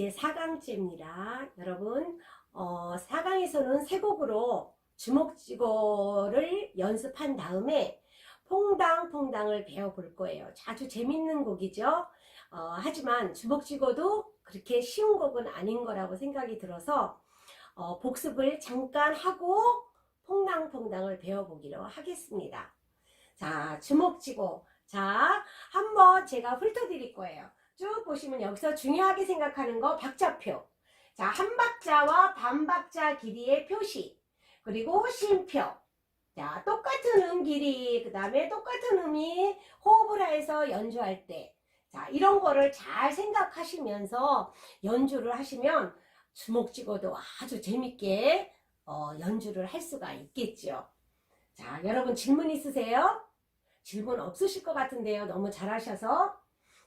이제 4강째입니다. 여러분, 어, 4강에서는 세 곡으로 주먹지고를 연습한 다음에 퐁당퐁당을 배워볼 거예요. 아주 재밌는 곡이죠. 어, 하지만 주먹지고도 그렇게 쉬운 곡은 아닌 거라고 생각이 들어서 어, 복습을 잠깐 하고 퐁당퐁당을 배워보기로 하겠습니다. 자, 주먹지고. 자, 한번 제가 훑어드릴 거예요. 쭉 보시면 여기서 중요하게 생각하는 거 박자표. 자, 한 박자와 반 박자 길이의 표시. 그리고 쉼표. 자, 똑같은 음 길이, 그 다음에 똑같은 음이 호흡을 해서 연주할 때. 자, 이런 거를 잘 생각하시면서 연주를 하시면 주먹 찍어도 아주 재밌게 어, 연주를 할 수가 있겠죠. 자, 여러분 질문 있으세요? 질문 없으실 것 같은데요. 너무 잘하셔서.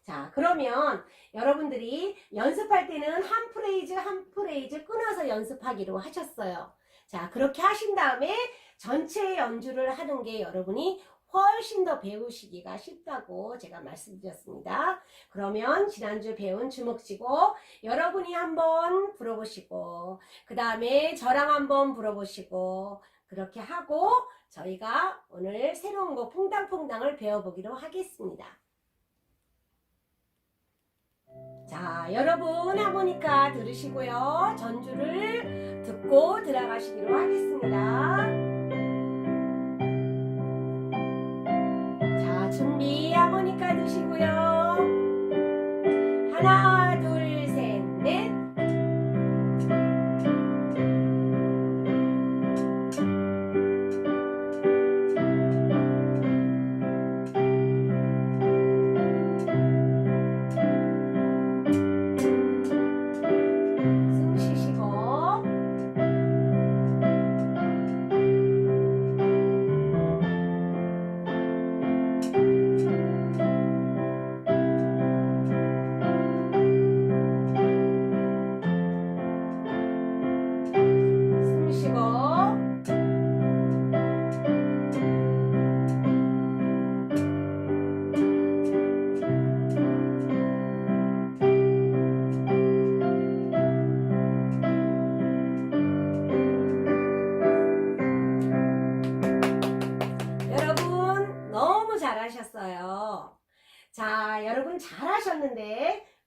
자, 그러면 여러분들이 연습할 때는 한 프레이즈 한 프레이즈 끊어서 연습하기로 하셨어요. 자, 그렇게 하신 다음에 전체 연주를 하는 게 여러분이 훨씬 더 배우시기가 쉽다고 제가 말씀드렸습니다. 그러면 지난주 배운 주먹지고 여러분이 한번 불어보시고 그 다음에 저랑 한번 불어보시고 그렇게 하고 저희가 오늘 새로운 곡 퐁당퐁당을 배워보기로 하겠습니다. 자, 여러분 하모니카 들으시고요. 전주를 듣고 들어가시기로 하겠습니다. 자, 준비 하모니카 드시고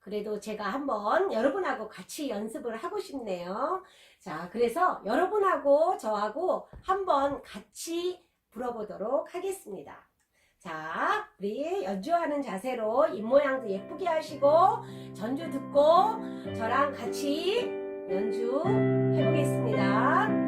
그래도 제가 한번 여러분하고 같이 연습을 하고 싶네요. 자, 그래서 여러분하고 저하고 한번 같이 불어보도록 하겠습니다. 자, 우리 연주하는 자세로 입모양도 예쁘게 하시고 전주 듣고 저랑 같이 연주 해보겠습니다.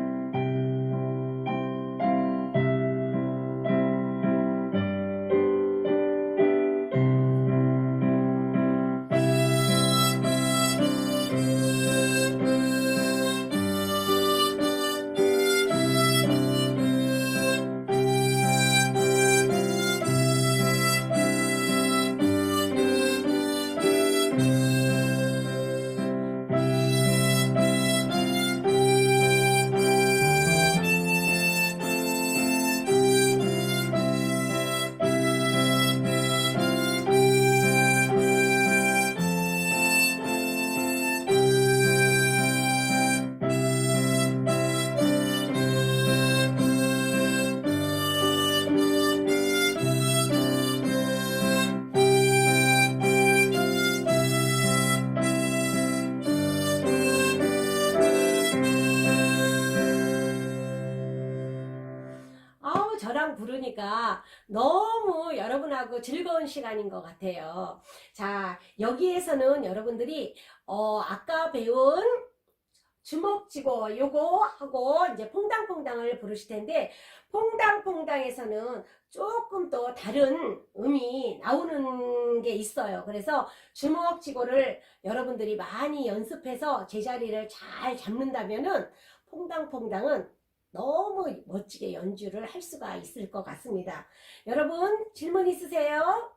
너무 여러분하고 즐거운 시간인 것 같아요. 자, 여기에서는 여러분들이, 어, 아까 배운 주먹쥐고 요거 하고 이제 퐁당퐁당을 부르실 텐데, 퐁당퐁당에서는 조금 또 다른 음이 나오는 게 있어요. 그래서 주먹쥐고를 여러분들이 많이 연습해서 제자리를 잘 잡는다면은 퐁당퐁당은 너무 멋지게 연주를 할 수가 있을 것 같습니다. 여러분 질문 있으세요?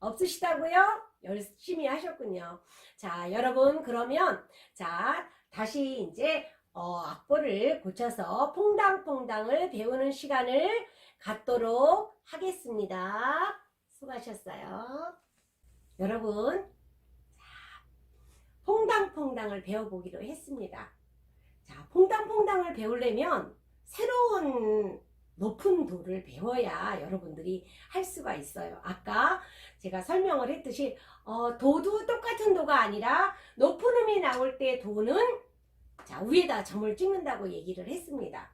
없으시다고요? 열심히 하셨군요. 자, 여러분 그러면 자 다시 이제 어, 악보를 고쳐서 퐁당퐁당을 배우는 시간을 갖도록 하겠습니다. 수고하셨어요. 여러분, 자, 퐁당 퐁당퐁당을 배워보기로 했습니다. 자, 퐁당퐁당을 배우려면 새로운 높은 도를 배워야 여러분들이 할 수가 있어요. 아까 제가 설명을 했듯이 어, 도도 똑같은 도가 아니라 높은 음이 나올 때 도는 자, 위에다 점을 찍는다고 얘기를 했습니다.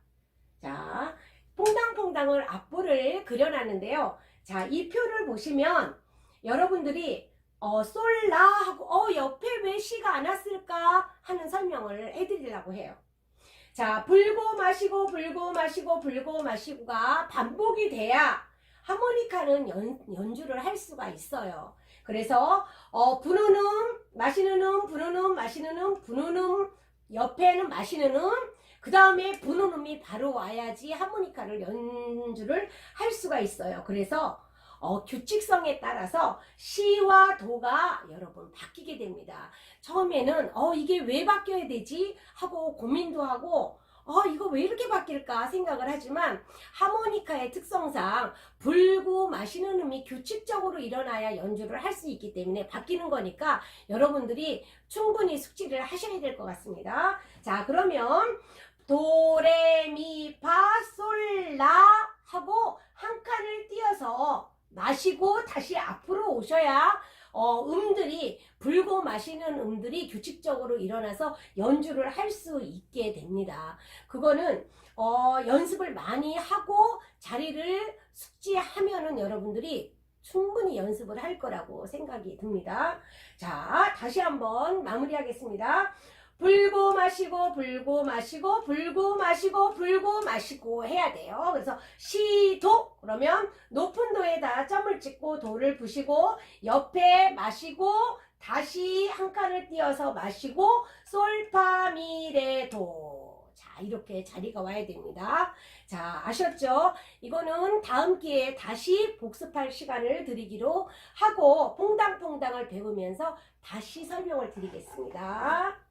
자, 퐁당퐁당을 앞볼을 그려놨는데요. 자, 이 표를 보시면 여러분들이 어, 솔라 하고 어, 옆에 왜 시가 안 왔을까 하는 설명을 해드리려고 해요. 자, 불고 마시고 불고 마시고 불고 마시고가 반복이 돼야 하모니카는 연, 연주를 할 수가 있어요. 그래서 어, 부는 음, 마시는 음, 부는 음, 마시는 음, 부는 음, 옆에는 마시는 음, 그 다음에 부는 음이 바로 와야지 하모니카를 연주를 할 수가 있어요. 그래서 어, 규칙성에 따라서 시와 도가 여러분 바뀌게 됩니다. 처음에는 어 이게 왜 바뀌어야 되지 하고 고민도 하고 어 이거 왜 이렇게 바뀔까 생각을 하지만 하모니카의 특성상 불고 마시는 음이 규칙적으로 일어나야 연주를 할 수 있기 때문에 바뀌는 거니까 여러분들이 충분히 숙지를 하셔야 될 것 같습니다. 자 그러면 도레미파솔라 하고 한 칸을 띄어서 마시고 다시 앞으로 오셔야 어, 음들이 불고 마시는 음들이 규칙적으로 일어나서 연주를 할 수 있게 됩니다. 그거는 어, 연습을 많이 하고 자리를 숙지하면은 여러분들이 충분히 연습을 할 거라고 생각이 듭니다. 자, 다시 한번 마무리하겠습니다. 불고 마시고 불고 마시고 불고 마시고 불고 마시고 해야 돼요. 그래서 시도 그러면 높은 도에다 점을 찍고 도를 부시고 옆에 마시고 다시 한 칸을 띄어서 마시고 솔파미레도 자 이렇게 자리가 와야 됩니다. 자 아셨죠? 이거는 다음 기회에 다시 복습할 시간을 드리기로 하고 퐁당퐁당을 배우면서 다시 설명을 드리겠습니다.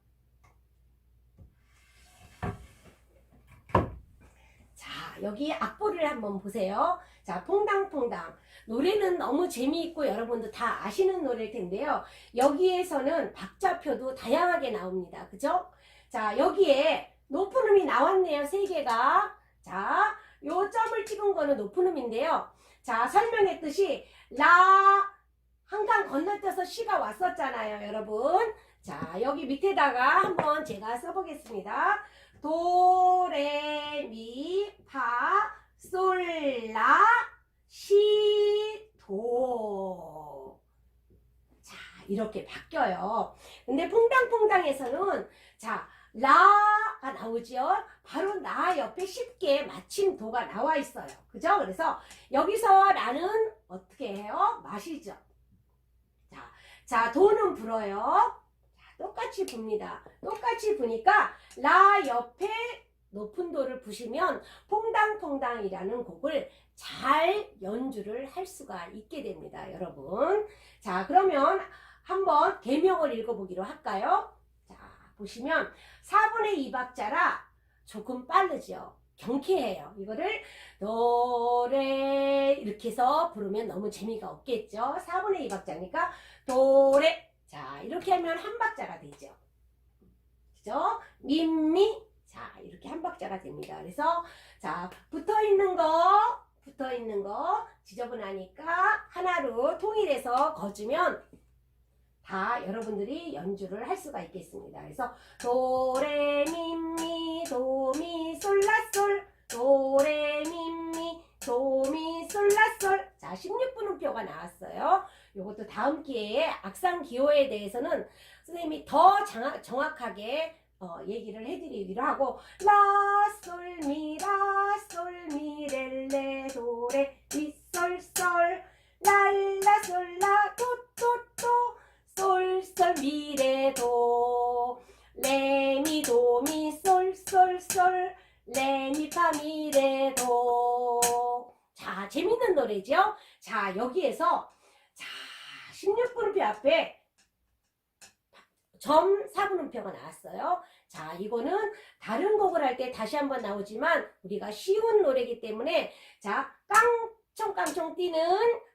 자, 여기 악보를 한번 보세요. 자, 퐁당퐁당. 노래는 너무 재미있고 여러분도 다 아시는 노래일 텐데요. 여기에서는 박자표도 다양하게 나옵니다. 그죠? 자, 여기에 높은 음이 나왔네요. 세 개가. 자, 요 점을 찍은 거는 높은 음인데요. 자, 설명했듯이 라, 한칸 건너뛰어서 시가 왔었잖아요, 여러분. 자, 여기 밑에다가 한번 제가 써보겠습니다. 도, 레, 미, 파, 솔, 라, 시, 도. 자, 이렇게 바뀌어요. 근데 퐁당퐁당에서는 자, 라가 나오죠. 바로 나 옆에 쉽게 마침 도가 나와 있어요. 그죠? 그래서 여기서 라는 어떻게 해요? 마시죠. 자, 자, 도는 불어요. 자, 똑같이 붑니다. 똑같이 부니까 라 옆에 높은 도를 부시면 퐁당퐁당이라는 곡을 잘 연주를 할 수가 있게 됩니다, 여러분. 자, 그러면 한번 개명을 읽어보기로 할까요? 자, 보시면 4분의 2박자라 조금 빠르죠. 경쾌해요. 이거를 노래 이렇게 해서 부르면 너무 재미가 없겠죠. 4분의 2박자니까 도레 자 이렇게 하면 한 박자가 되죠. 그죠? 미미 자 이렇게 한 박자가 됩니다. 그래서 자 붙어 있는 거 붙어 있는 거 지저분하니까 하나로 통일해서 거주면 다 여러분들이 연주를 할 수가 있겠습니다. 그래서 도레미미 도미 솔라솔 도레미미 도미 솔라솔 자 16분 음표가 나왔어요. 이것도 다음 기회에 악상 기호에 대해서는 선생님이 더 장하, 정확하게 어, 얘기를 해드리기로 하고 라솔미 라솔미 렐레 도레 미솔솔 랄라솔라 도도도 솔솔 미레도 레미도 미솔솔솔 레미파 미레도. 자 재밌는 노래죠? 자 여기에서 자 16분음표 앞에 점 4분음표가 나왔어요 자 이거는 다른 곡을 할 때 다시 한번 나오지만 우리가 쉬운 노래이기 때문에 자 깡총깡총 뛰는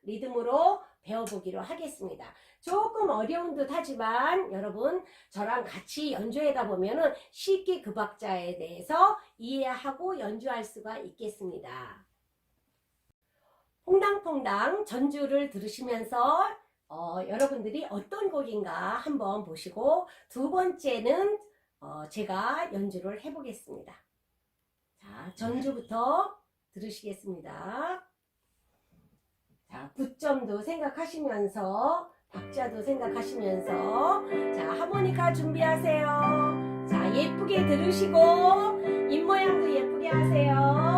리듬으로 배워보기로 하겠습니다. 조금 어려운 듯 하지만 여러분 저랑 같이 연주해가 보면은 쉽게 그 박자에 대해서 이해하고 연주할 수가 있겠습니다. 퐁당퐁당 전주를 들으시면서 어, 여러분들이 어떤 곡인가 한번 보시고 두 번째는 어, 제가 연주를 해보겠습니다. 자, 전주부터 들으시겠습니다. 자, 구점도 생각하시면서 박자도 생각하시면서 자, 하모니카 준비하세요. 자, 예쁘게 들으시고 입 모양도 예쁘게 하세요.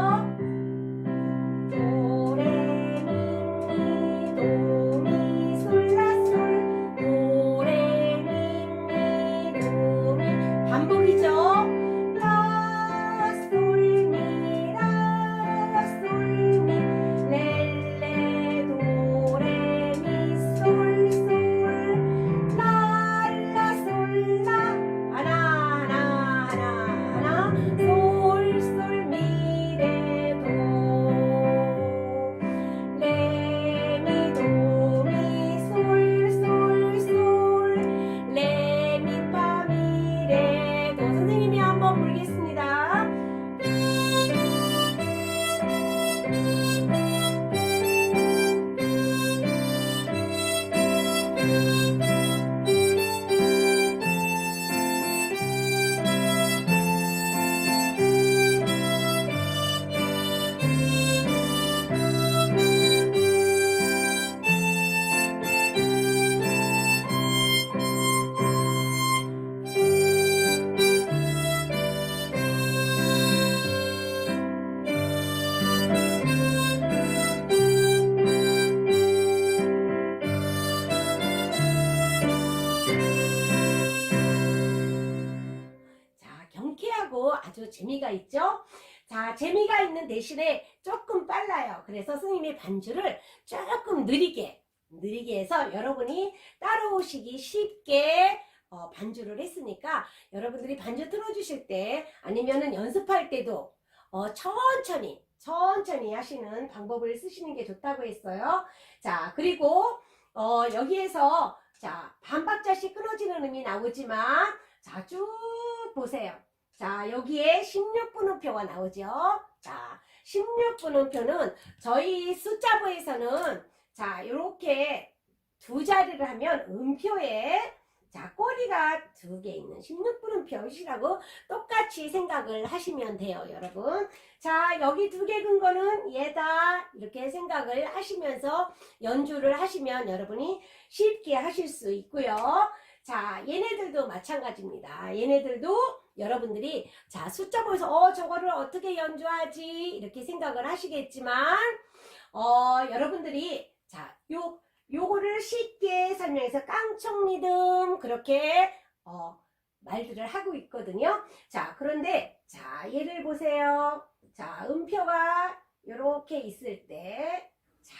대신에 조금 빨라요. 그래서 스님의 반주를 조금 느리게, 느리게 해서 여러분이 따라오시기 쉽게 어, 반주를 했으니까 여러분들이 반주 틀어주실 때 아니면은 연습할 때도 어, 천천히, 천천히 하시는 방법을 쓰시는 게 좋다고 했어요. 자, 그리고 어, 여기에서 자, 반박자씩 끊어지는 음이 나오지만 자, 쭉 보세요. 자, 여기에 16분음표가 나오죠. 자, 16분음표는 저희 숫자부에서는 자, 이렇게 두 자리를 하면 음표에 자, 꼬리가 두 개 있는 16분음표시라고 똑같이 생각을 하시면 돼요, 여러분. 자, 여기 두 개 근거는 얘다. 이렇게 생각을 하시면서 연주를 하시면 여러분이 쉽게 하실 수 있고요. 자, 얘네들도 마찬가지입니다. 얘네들도 여러분들이 자, 숫자 보여서 어, 저거를 어떻게 연주하지? 이렇게 생각을 하시겠지만 어, 여러분들이 자, 요 요거를 쉽게 설명해서 깡총 리듬 그렇게 어, 말들을 하고 있거든요. 자, 그런데 자, 얘를 보세요. 자, 음표가 이렇게 있을 때 자,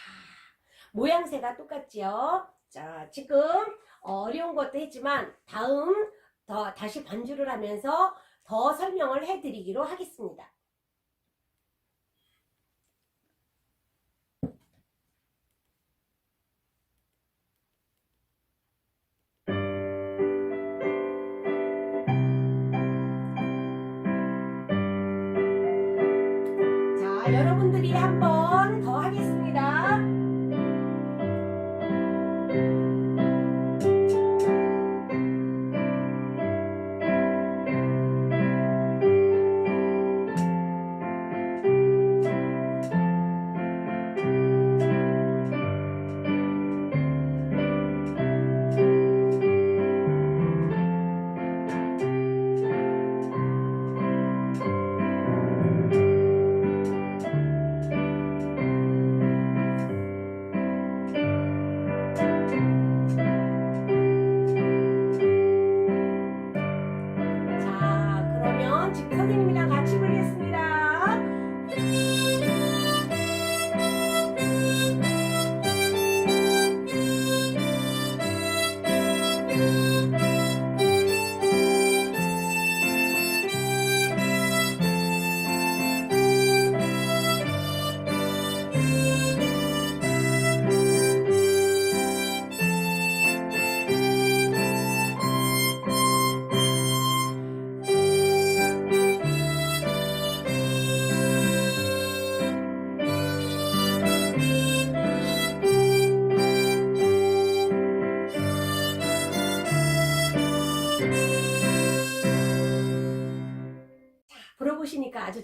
모양새가 똑같지요. 자, 지금 어려운 것도 했지만 다음 더 다시 반주를 하면서 더 설명을 해드리기로 하겠습니다.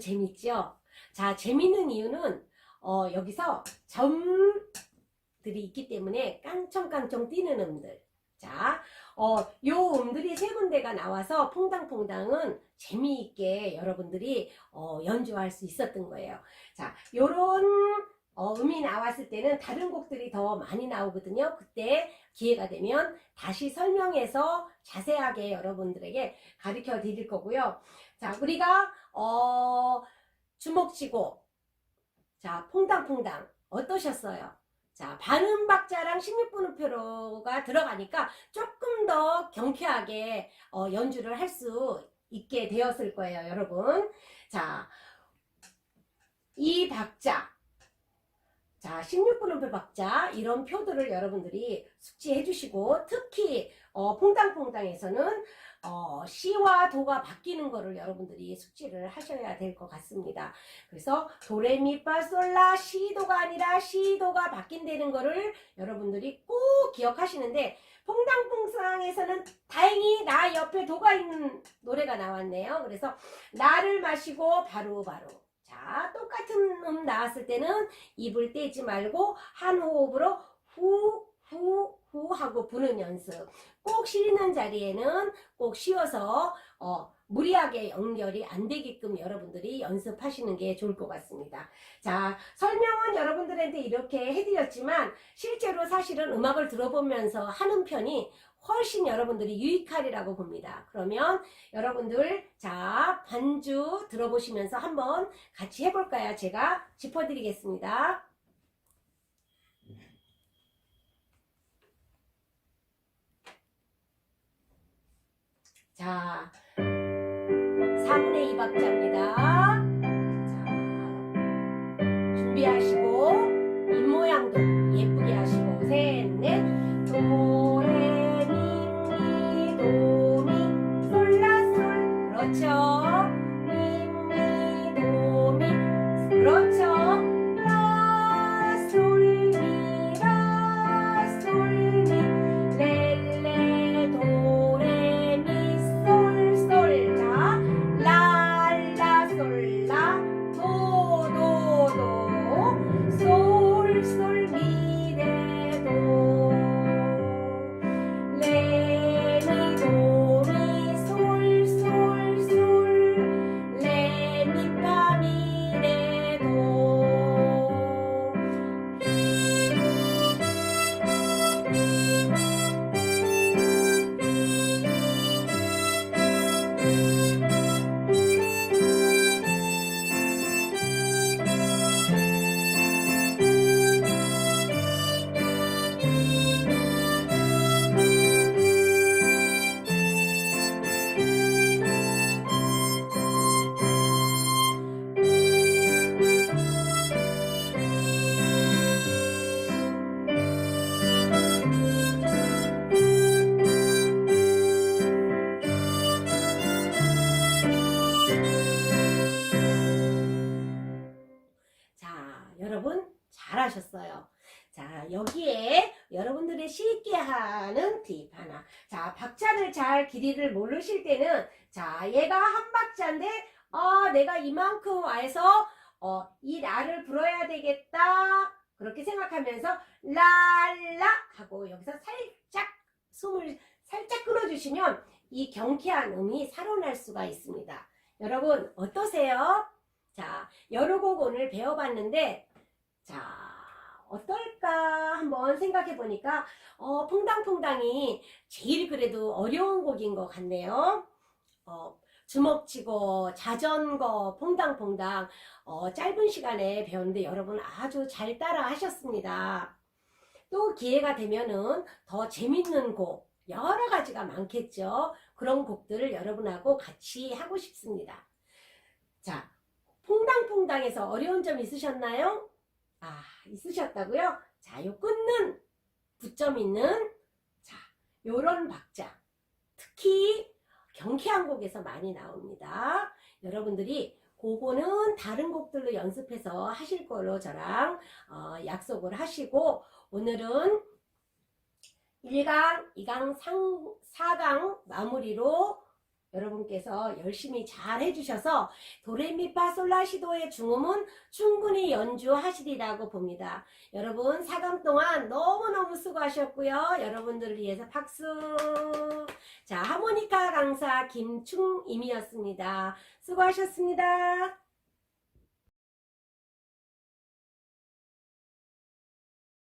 재밌죠? 자, 재밌는 이유는 어, 여기서 점들이 있기 때문에 깡총깡총 뛰는 음들. 자, 어, 요 음들이 세 군데가 나와서 퐁당퐁당은 재미있게 여러분들이 어, 연주할 수 있었던 거예요. 자, 요런 어, 음이 나왔을 때는 다른 곡들이 더 많이 나오거든요. 그때 기회가 되면 다시 설명해서 자세하게 여러분들에게 가르쳐 드릴 거고요. 자, 우리가 어, 주먹치고 자, 퐁당퐁당 어떠셨어요? 자, 반음 박자랑 16분음표가 들어가니까 조금 더 경쾌하게 어, 연주를 할 수 있게 되었을 거예요, 여러분. 자, 이 박자, 자, 16분음표 박자, 이런 표들을 여러분들이 숙지해 주시고, 특히, 어, 퐁당퐁당에서는, 어, 시와 도가 바뀌는 거를 여러분들이 숙지를 하셔야 될 것 같습니다. 그래서, 도레미파솔라 시도가 아니라 시도가 바뀐다는 거를 여러분들이 꼭 기억하시는데, 퐁당퐁당에서는 다행히 나 옆에 도가 있는 노래가 나왔네요. 그래서, 나를 마시고 바로 바로. 자, 똑같은 음 나왔을 때는 입을 떼지 말고 한 호흡으로 후, 후, 후 하고 부는 연습. 꼭 쉬는 자리에는 꼭 쉬어서 어, 무리하게 연결이 안 되게끔 여러분들이 연습하시는 게 좋을 것 같습니다. 자, 설명은 여러분들한테 이렇게 해드렸지만 실제로 사실은 음악을 들어보면서 하는 편이 훨씬 여러분들이 유익하리라고 봅니다. 그러면 여러분들 자 반주 들어보시면서 한번 같이 해볼까요? 제가 짚어드리겠습니다. 자, 3분의 2박자입니다. 자, 여기에 여러분들이 쉽게 하는 팁 하나. 자, 박자를 잘 길이를 모르실 때는 자, 얘가 한 박자인데 어, 내가 이만큼 와서 어, 이 라를 불어야 되겠다. 그렇게 생각하면서 랄라 하고 여기서 살짝 숨을 살짝 끌어주시면 이 경쾌한 음이 살아날 수가 있습니다. 여러분 어떠세요? 자, 여러 곡 오늘 배워봤는데, 자, 어떨까 한번 생각해 보니까, 어, 퐁당퐁당이 제일 그래도 어려운 곡인 것 같네요. 어, 주먹치고, 자전거, 퐁당퐁당, 어, 짧은 시간에 배웠는데 여러분 아주 잘 따라 하셨습니다. 또 기회가 되면은 더 재밌는 곡, 여러 가지가 많겠죠. 그런 곡들을 여러분하고 같이 하고 싶습니다. 자, 퐁당퐁당에서 어려운 점 있으셨나요? 아, 있으셨다고요? 자, 요 끊는 붙점 있는 자, 요런 박자. 특히 경쾌한 곡에서 많이 나옵니다. 여러분들이 그거는 다른 곡들로 연습해서 하실 걸로 저랑 어, 약속을 하시고 오늘은 1강, 2강, 3, 4강 마무리로 여러분께서 열심히 잘 해주셔서 도레미파솔라시도의 중음은 충분히 연주하시리라고 봅니다. 여러분 사강 동안 너무너무 수고하셨고요. 여러분들을 위해서 박수. 자 하모니카 강사 김충임이었습니다. 수고하셨습니다.